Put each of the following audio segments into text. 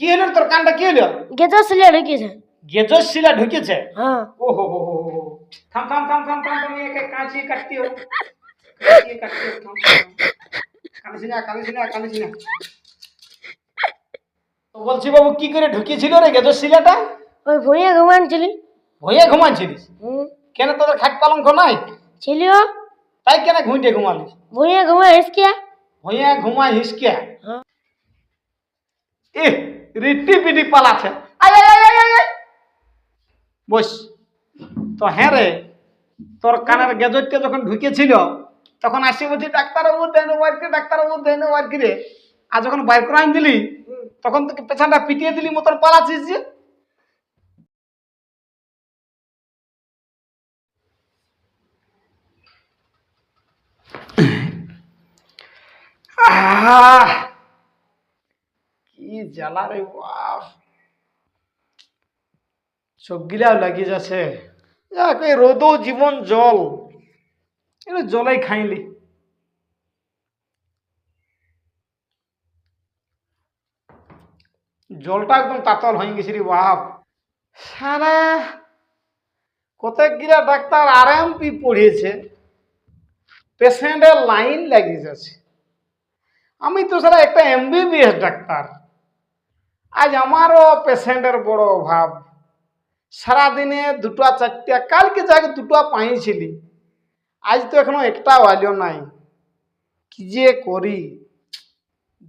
কি হলো তোর কানটা কি হলো? গেজো সিলে ঢুকিয়েছে গেজর শিলা ঢুকেছে? হ্যাঁ। ও হো হো হো থাম থাম থাম থাম থাম তুমি একে কাঁচি কাটতি হো কাঁচি কাটতি হো থাম কানিস না কানিস না কানিস না তো বলছি বাবু কি করে ঢুকিয়েছিল রে গেজর শিলাটা ওই ভুঁইয়ে ঘুমানছিলি। ভয়ে ঘুমাচ্ছিলিস হুম। কেন তোদের খাট পালঙ্ক নাই? ছিলিও। তাই কেন ঘুঁটে ঘুমালিস? ভুঁইয়ে ঘুমা হিসকিয়া ভয়ে ঘুমাই হিসকিয়া এ রিটি পিটি পালাছে বস, তো হ্যাঁ রে, তোর কানের গেজরটা যখন ঢুকেছিল, তখন আসি বলছি ডাক্তারবাবু দেন ওয়ার্কি ডাক্তারবাবু দেন ওয়ার্কি রে আর যখন বাইর করে আইন দিলি, তখন তোকে পেছনটা পিটিয়ে দিলি মতন পালাচ্ছিস যে? আহ জ্বালা রে বাপ চোখগিলাও লাগি যাচ্ছে। যাক এই রোদও জীবন, জল। এটা জলাই খাইলি। জলটা একদম তাতল হয়ে গেছে রে, বাপ। সারা কতকগুলা ডাক্তার আর এম পি পড়িয়েছে। পেশেন্টের লাইন লাগিয়ে আমি তো সারা একটা এমবিবিএস ডাক্তার। আজ আমারও পেশেন্টের বড় অভাব। সারাদিনে দুটো চারটা, কালকে যাকে দুটো পাইছিলি, আজ তো এখনও একটাও আইলো নাই। কি যে করি?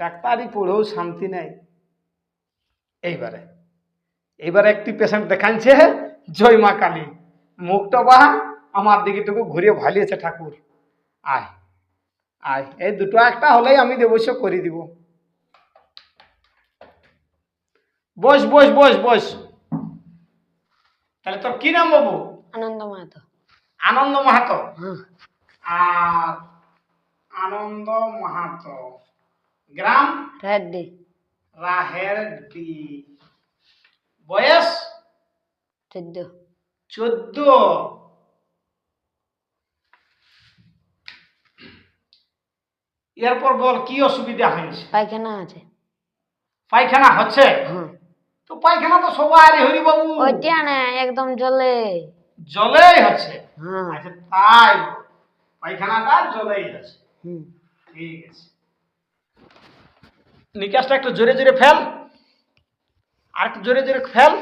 ডাক্তারি পড়েও শান্তি নাই। এইবারে এইবারে একটি পেশেন্ট দেখাচ্ছে জয় মা কালী। মুখটা বাহা আমার দিকে টুকু ঘুরে ভালিয়েছে ঠাকুর। আয় আয়, এই দুটো একটা হলেই আমি দেবশ্য করে দিব। বস বস বস বস। তাহলে তোর কি নাম বাবু? আনন্দ মাহাতো। আনন্দ মাহাতো? হ্যাঁ। আর আনন্দ মাহাতো। গ্রাম? রেড্ডি রাহের ডি বয়স? চোদ্দ। চোদ্দ। এরপর বল কি অসুবিধা হয়েছে? পায়খানা আছে। পায়খানা হচ্ছে? হ্যাঁ। তো পায়খানা তো সবারই হরি বাবু ওইটা না একদম জলে। জলেই হচ্ছে। হ্যাঁ। আচ্ছা তাই পায়খানাটা জলেই আছে। হুম। ঠিক আছে। নিকাশটা একটু জোরে জোরে ফেল। আর একটু জোরে জোরে ফেল।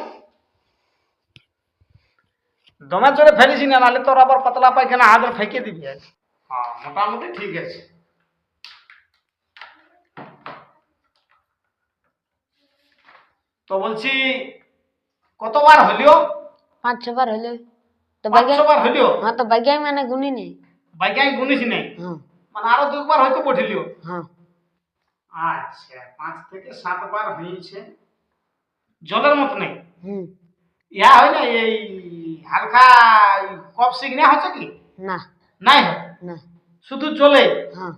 দমে জোরে ফেলিস না নাহলে তোর আবার পাতলা পায়খানা হাতে ফেঁকে দিবি। আজ। হ্যাঁ মোটামুটি ঠিক আছে। তো বলছি কতবার হলিও? পাঁচ ছবার হলো তো বাগে পাঁচশো বার হলিও? হ্যাঁ তো বাগে মানে গুনি নেই বাইকাই গুনিস নাই? হ্যাঁ। মানে আরও দুবার হয়তো পঠিলিও হ্যাঁ। আচ্ছা পাঁচ থেকে সাতবার হয়েছে। জলের মতো নেই? হুম। ইয়া হয় না এই হালকা কফ সিগনা হচ্ছে কি? না। নাই হয়? না। শুধু জলে? হ্যাঁ।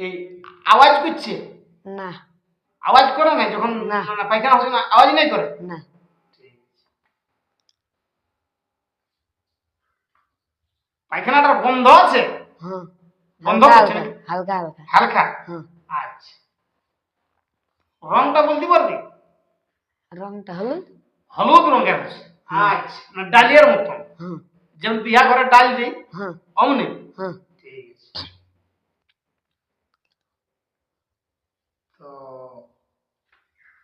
এই আওয়াজ করছে? না। আওয়াজ করে না যখন? না। পায়খানা হচ্ছে না আওয়াজ নাই করে? না। পায়খানাটার গন্ধ আছে? হ্যাঁ বন্ধ হালকা হালকা হালকা। হ্যাঁ আচ্ছা। রংটা বলতে পারবি? রংটা হলুদ? হলুদ রঙের আছে। আচ্ছা ডালিয়ার মতন। যেমন বিয়া ঘরে ডাল দিই হ্যাঁ অমনি। হ্যাঁ ঠিক আছে তো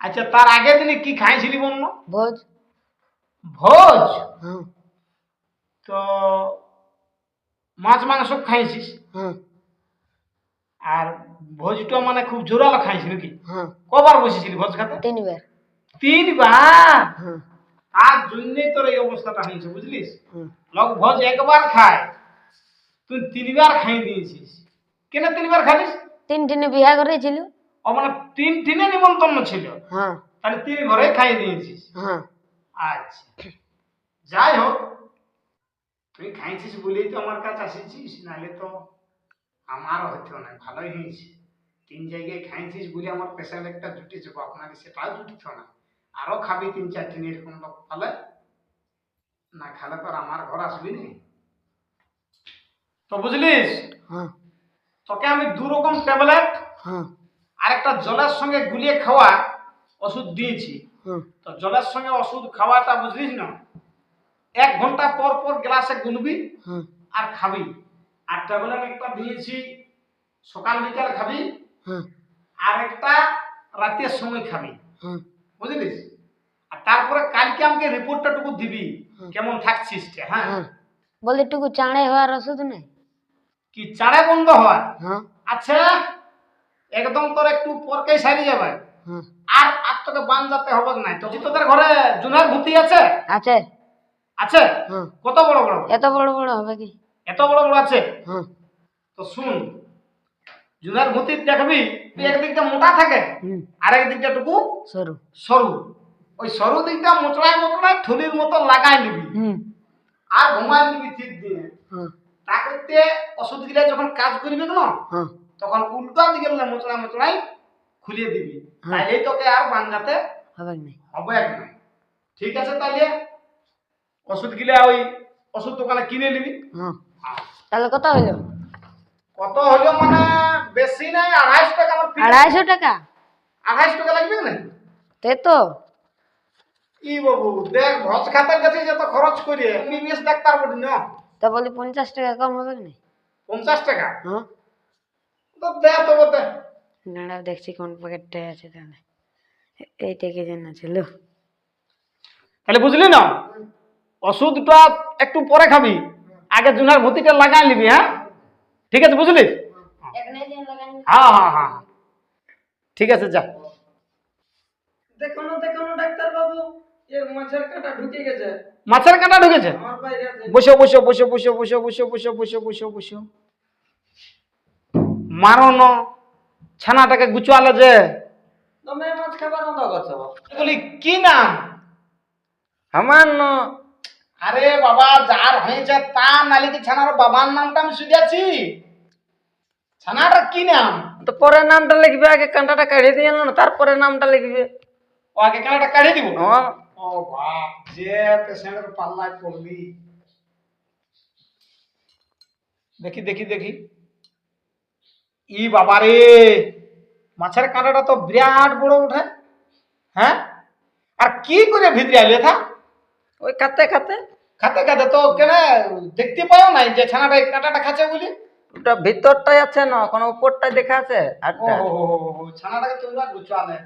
আচ্ছা তার আগের দিনে কি খাইছিলি বন্য? ভোজ। ভোজ? তো মাছ মাংস খাইছিস? আর ভোজটা মানে খুব জোরালো খাইছি কি হ্যাঁ কবার বসেছিলি ভোজ খাতে? তিনবার। তিনবার? তার জন্যই তোর এই অবস্থাটা হয়েছে বুঝলিস? লোক ভোজ একবার খায় তুই তিনবার খাই দিয়েছিস। কেন তিনবার খালিস? তিন টিনে বিয়া করেছিল। ও মানে তিন দিনে নিমন্ত্রণ ছিল। হ্যাঁ। তাহলে তিন ঘরে খাই দিয়েছিস হ্যাঁ। আচ্ছা। যাই হোক তুই খাইছিস বলেই তো আমার কাছে আসিছিস নাহলে তো আমার হতো না ভালোই হয়েছে। তিন জায়গায় খাইছিস বলে আমার পেশাল একটা জুটেছে আপনাকে সেটাও জুটিত না। আরও খাবি তিন চারটে এরকম লোক তাহলে না খালে তো আমার ঘর আসবি না। তো বুঝলিস? হ্যাঁ। তোকে আমি দু রকম ট্যাবলেট হ্যাঁ। আর একটা জলের সঙ্গে গুলিয়ে খাওয়া ওষুধ দিয়েছি। তো জলের সঙ্গে ওষুধ খাওয়াটা বুঝলিস না? এক ঘণ্টা পর পর গ্লাসে গুনবি আর খাবি। আর ট্যাবলেট একটা দিয়েছি সকাল বিকাল খাবি আর একটা রাতের সময় খাবি। বুঝলিস? আর তারপরে কালকে আমাকে রিপোর্টটা টুকু দিবি কেমন থাকছিস হ্যাঁ? হ্যাঁ বলি টুকু চাঁড়ে হওয়ার ওষুধ নেই? কি চাড়ে বন্ধ হ্যাঁ? আচ্ছা একদম তোর একটু পরকেই সারি যাবে। আর আর তোকে বান যাতে হবে না। তো তোদের ঘরে জুনার ভূতি আছে? আছে। আছে? কত বড় বড় এত বড় বড় হবে কি? এত বড় বড় আছে? তো শুন জুনার ভূতি দেখবি তুই একদিকটা মোটা থাকে আর একদিকটা টুকু সরু। সরু। ওই সরু দিকটা মোচড়ায় মোচড়ায় ঠুলির মতো লাগাই নিবি। হুম। আর ঘুমাই নিবি ঠিক দিয়ে। হ্যাঁ তা করতে ওষুধ গিলা যখন কাজ করবি না হ্যাঁ। তখন উল্টা দিকে মোচড়া মোচড়াই খুলিয়ে দিবি। হ্যাঁ। তাইলেই তোকে আর বান্ধাতে হবে না। না। ঠিক আছে তাহলে ওষুধ গিলা ওই ওষুধ দোকানে কিনে নিবি। হ্যাঁ। তাহলে কত হইল কত হলো মানে বেশি নাই আড়াইশো টাকা আমার আড়াইশো টাকা? আড়াইশো টাকা লাগবে না? তে তো। ই বাবু দেখ ভজ খাতার কাছে যত খরচ করি এমবিবিএস ডাক্তার বলি না। তা বলি পঞ্চাশ টাকা কম হবে না? পঞ্চাশ টাকা? হ্যাঁ। তো দে তো দে। দাঁড়াও দেখছি কোন প্যাকেটটাই আছে তাহলে। এইটা কি যেন ছিল তাহলে বুঝলি না? ওষুধটা একটু পরে খাবি। আগে জুনার লাগাই নিবি হ্যাঁ? ঠিক আছে বুঝলি? হ্যাঁ হ্যাঁ হ্যাঁ ঠিক আছে যা। দেখো না দেখো না ডাক্তার বাবু এর মাছের কাঁটা ঢুকে গেছে। মাছের কাঁটা ঢুকেছে? বসো বসো বসো বসো বসো বসো বসো বসো বসো বসো। মারো ন ছানাটাকে গুছালে যে। বলি কি নাম? আমার আরে বাবা যার হয়েছে তা নালি কি ছানার বাবার নামটা আমি শুনেছি? ছানাটার কি নাম? তো পরে নামটা লিখবে আগে কাঁটাটা কাঢ়িয়ে দিয়ে না তারপরে নামটা লিখবে। ও আগে কানাটা কাঢ়ে দিব? হ্যাঁ ও বাপ যে পেশেন্টের পাল্লায় পড়লি দেখি দেখি দেখি। ই বাবা রে মাছের কাঁটাটা তো বিরাট বড় উঠে। হ্যাঁ আর কি করে ভিতরে আইলে থা ওই খাতে খাতে খাতে খাতে তো কেন দেখতে পাও নাই যে ছানাটা কাঁটাটা খাচ্ছে বলি? ওটা ভিতরটাই আছে না কোনো উপরটাই দেখা আছে। আটটা ছানাটাকে তোমরা গুছালে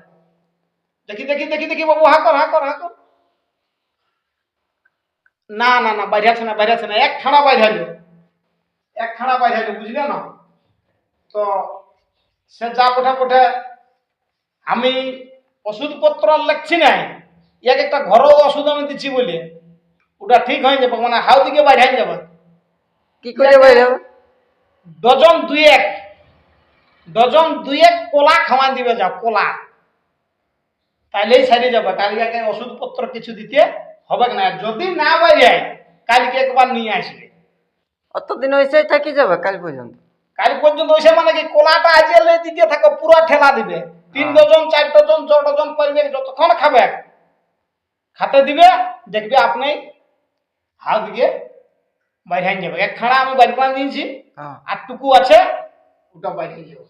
দেখি দেখি দেখি দেখি বাবু হা কর হা কর হা কর না না না বাইরে আছে না বাইরে আছে না এক খাড়া বাইরে হলো। এক খাড়া বাইরে হলো বুঝলে না? তো সে যা পঠা পঠে আমি ওষুধপত্র লিখছি না এক একটা ঘরোয়া ওষুধ আমি দিচ্ছি বলে। ওটা ঠিক হয়ে যাবে মানে হাউ দিকে বাইরে হয়ে যাবে। কি করে বাইরে? ডজন দুই এক ডজন দুই এক কলা খাওয়ান দিবে যাও কলা। তাইলেই সারি যাবে কালকে আগে ওষুধপত্র কিছু দিতে হবে না? যদি না বাইরে কালকে একবার নিয়ে আসবে। অতদিন হয়েছে থাকি যাবে কাল পর্যন্ত। কাল পর্যন্ত ওইসে মানে কি কলাটা আজকে লে দিতে থাকো পুরো ঠেলা দিবে। তিন ডজন চার ডজন ছ ডজন করবে যতক্ষণ খাবে খাতে দিবে দেখবে আপনি হাত দিকে বাইরে যাবে। এক খাড়া আমি বাড়ি পান দিয়েছি হ্যাঁ। আর টুকু আছে ওটা বাইরে যাবে।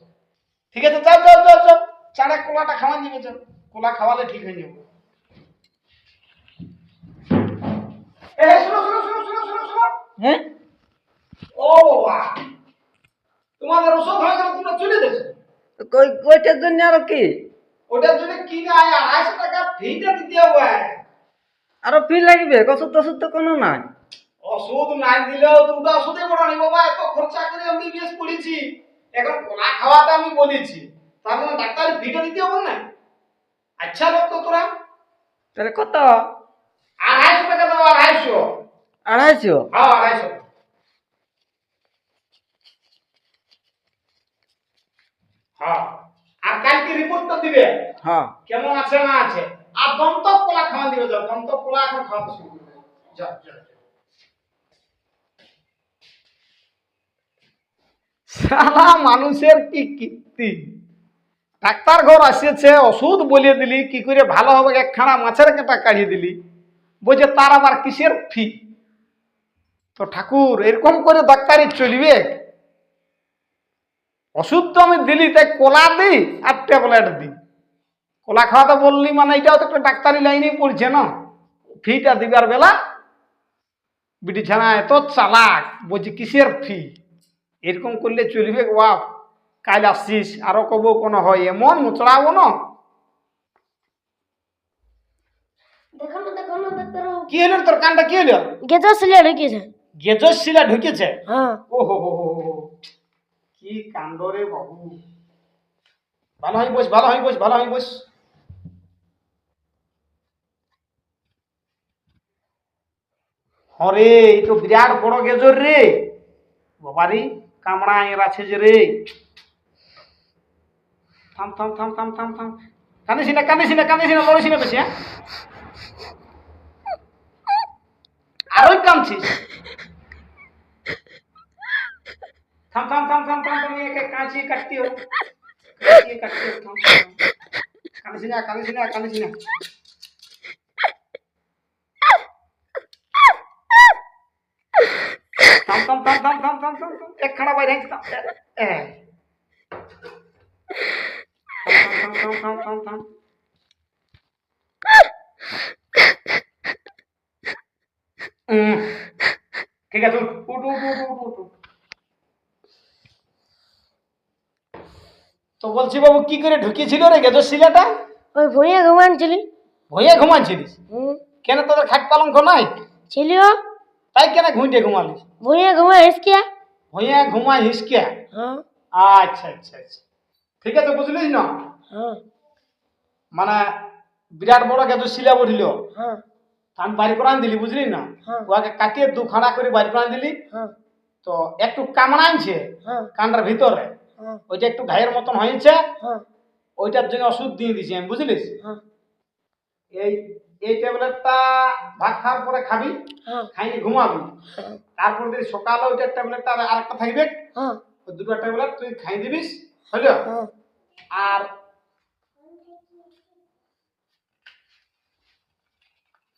ঠিক আছে যাও যাও যাও যাও চারা কোলাটা খাওয়ান দিবে যাও কোলা খাওয়ালে ঠিক হয়ে যাবে। এ শোনো শোনো শোনো শোনো শোনো শোনো। হ্যাঁ? ও বাবা। তোমাদের ওষুধ হয়ে গেল তোমরা চলে গেছো কই- কইটার জন্য আরও কি? ওটার জন্য কিনে আয় আড়াইশো টাকা ফিটা দিতে হবে। আরও ফি লাগবে ওষুধ টষুধ তো কোনো নাই। ওষুধ নাই দিলেও তোমরা ওষুধে পড়ো নি বাবা। এত খরচা করে আমি বিএস পড়েছি। এখন কোলা খাওয়াতে আমি বলেছি। তার মানে ডাক্তার ফিটা দিতে হবে না? আচ্ছা লোক তো তোরা। তাহলে কত? আড়াইশো টাকা দাও আড়াইশো। আড়াইশো? হ্যাঁ আড়াইশো। হ্যাঁ আর কালকে রিপোর্টটা দিবে। হ্যাঁ। কেমন আছে না আছে? আর দন্ত কলা খাওয়া দিবে যাও দন্ত কলা এখন খাওয়া শুরু করবে যাও যাও যাও। সারা মানুষের কি কীর্তি? ডাক্তার ঘর আসিয়েছে ওষুধ বলিয়ে দিলি কি করে ভালো হবে একখানা মাছের কাটা কাঢ়িয়ে দিলি? বলছে তার আবার কিসের ফি? তো ঠাকুর, এরকম করে ডাক্তারি চলবে? ওষুধ তো আমি দিলি, তাই কলা দিই আর ট্যাবলেট দিই। কলা খাওয়াতে বললি মানে এটাও তো একটা ডাক্তারি লাইনেই পড়ছে না? ফিটা দিবার বেলা বিটি ছানা এত চালাক বলছি কিসের ফি? এরকম করলে চলবে বাপ কাল আসছিস আরও কব কোনো হয়, এমন মোচড়াবো না দেখো না দেখো না ডাক্তারবাবু কি হলো তোর কানটা কি হলো গেজা সিলে ঢুকিয়েছে গেজর শিলা ঢুকেছে হ্যাঁ ও হো হো। কি কাণ্ড রে বাবু ভালো হয় বস ভালো হয় বস ভালো হয় বস হরে এই তো বিরাট বড় গেজর রে বাবারি কামড়া এর আছে যে রে থাম থাম থাম থাম থাম থাম কান্দিস না কান্দিস না লড়িস না বেশি হ্যাঁ আরোই কামছিস থাম থাম থাম থাম থাম তুমি একে কাঁচি কাটতি हो কাঁচি কাটতি हो থাম থাম কানিস না কানিস না কানিস না থাম থাম থাম থাম থাম থাম থাম থাম এক খানা বাইরে থাম এ থাম থাম থাম থাম থাম ঠিক আছে তো বলছি বাবু কি করে ঢুকিয়েছিল রে গেজর শিলাটা? ওই ভুঁইয়া ঘুমানছিলি। ভইয়া ঘুমাচ্ছিলিস হুম। কেন তোদের খাট পালঙ্ক নাই? ছিলিও তাই কেন ঘুঁটে ঘুমালিস? ভুঁইয়া ঘুমা হেসকিয়া ভইয়া ঘুমাই হিসকিয়া হ্যাঁ আচ্ছা আচ্ছা আচ্ছা। ঠিক আছে বুঝলিস না? হ্যাঁ মানে বিরাট বড় গেজর শিলা বলিল হ্যাঁ আমি বাড়ি করে দিলি বুঝলি না? হ্যাঁ। ওকে কাটিয়ে দুখানা করে বাড়ি করে দিলি হ্যাঁ। তো একটু কামড়া আনছে হ্যাঁ। কানটার ভিতরে। ওইটা একটু ঘায়ের মতন হয়েছে। হ্যাঁ। ওইটার জন্য ওষুধ দিয়ে দিছি আমি বুঝলিস? এই এই ট্যাবলেটটা ভাত খাওয়ার পরে খাবি খাইনি ঘুমাবি। তারপর যদি সকালে ওইটার ট্যাবলেটটা আর আরেকটা থাকবে দুটো ট্যাবলেট তুই খাই দিবিস বুঝলো হ্যাঁ। আর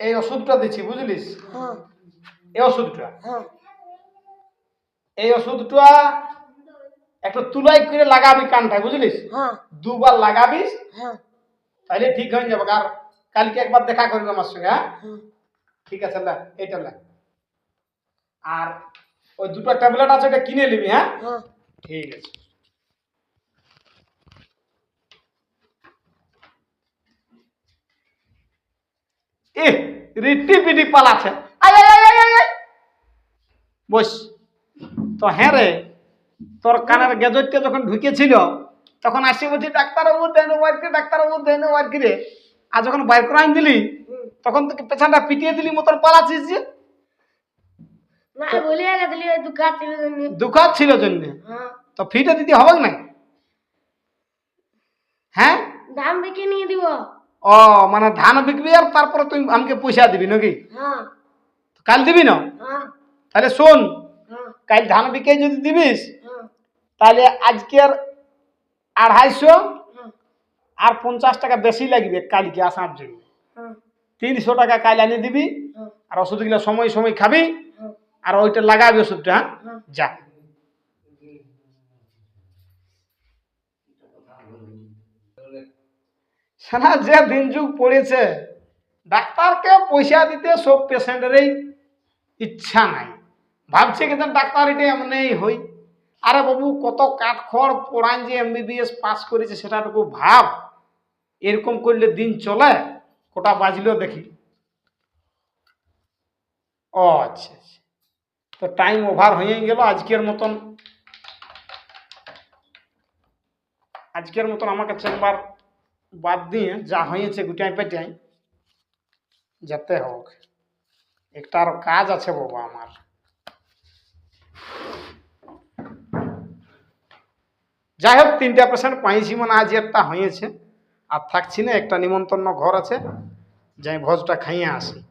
এই ওষুধটা দিচ্ছি বুঝলিস? হ্যাঁ। এই ওষুধটা। হ্যাঁ। এই ওষুধটা একটা তুলাই করে লাগাবি কানটায় বুঝলিস? হ্যাঁ। দুবার লাগাবি হ্যাঁ। তাহলে ঠিক হয়ে যাবে। আর কালকে একবার দেখা করবি আমার সঙ্গে হ্যাঁ? ঠিক আছে লে এইটা লে। আর ওই দুটো ট্যাবলেট আছে এটা কিনে নিবি হ্যাঁ? হ্যাঁ। ঠিক আছে। এ রিটি পালাছে বস তো হ্যাঁ রে তোর কানের গেজরটা যখন ঢুকেছিল তখন আসি বলছি ডাক্তারবাবু দেন ওয়ার্কি ডাক্তারবাবু দেন ওয়ার্কি রে? আর যখন বাইর করে আইন দিলি তখন তোকে পেছনটা পিটিয়ে দিলি মতন পালাচ্ছিস যে। ছিল জন্য। দুঃখাত ছিল জন্য? হ্যাঁ। তো ফিটা দিতে হবে না হ্যাঁ? দাম বিকে নিয়ে দিব। ও মানে ধান বিকবি আর তারপরে তুই আমাকে পয়সা দিবি নাকি? হ্যাঁ। কাল দিবি না? হ্যাঁ। তাহলে শোন হ্যাঁ। কাল ধান বিকে যদি দিবিস তাহলে আজকের আড়াইশো হ্যাঁ। আর পঞ্চাশ টাকা বেশি লাগবে কালকে আসার জন্য। তিনশো টাকা কাল আনি দিবি আর ওষুধগুলো সময় সময় খাবি আর ওইটা লাগাবি ওষুধটা হ্যাঁ। যা। সারা যে দিন যুগ পড়েছে, ডাক্তারকে পয়সা দিতে সব পেশেন্টেরই ইচ্ছা নাই। ভাবছে কি ডাক্তার এটা এমনই হই। আরে বাবু, কত কাঠখড় পড়ান যে এমবিবিএস পাস করেছে সেটাটুকু ভাব। এরকম করলে দিন চলে, কোটা বাজলো দেখি। ও আচ্ছা আচ্ছা। তো টাইম ওভার হয়ে গেল আজকের মতন। আজকের মতন আমাকে চেম্বার বাদ দিয়ে যা হয়েছে গুটাই পেটাই যেতে হোক। একটা আরও কাজ আছে বাবা আমার। যাই হোক, তিনটা পেশেন্ট পাইছি মানে আজ একটা হয়েছে। আর থাকছি না, একটা নিমন্ত্রণ ঘর আছে। যাই ভোজটা খাইয়ে আসি।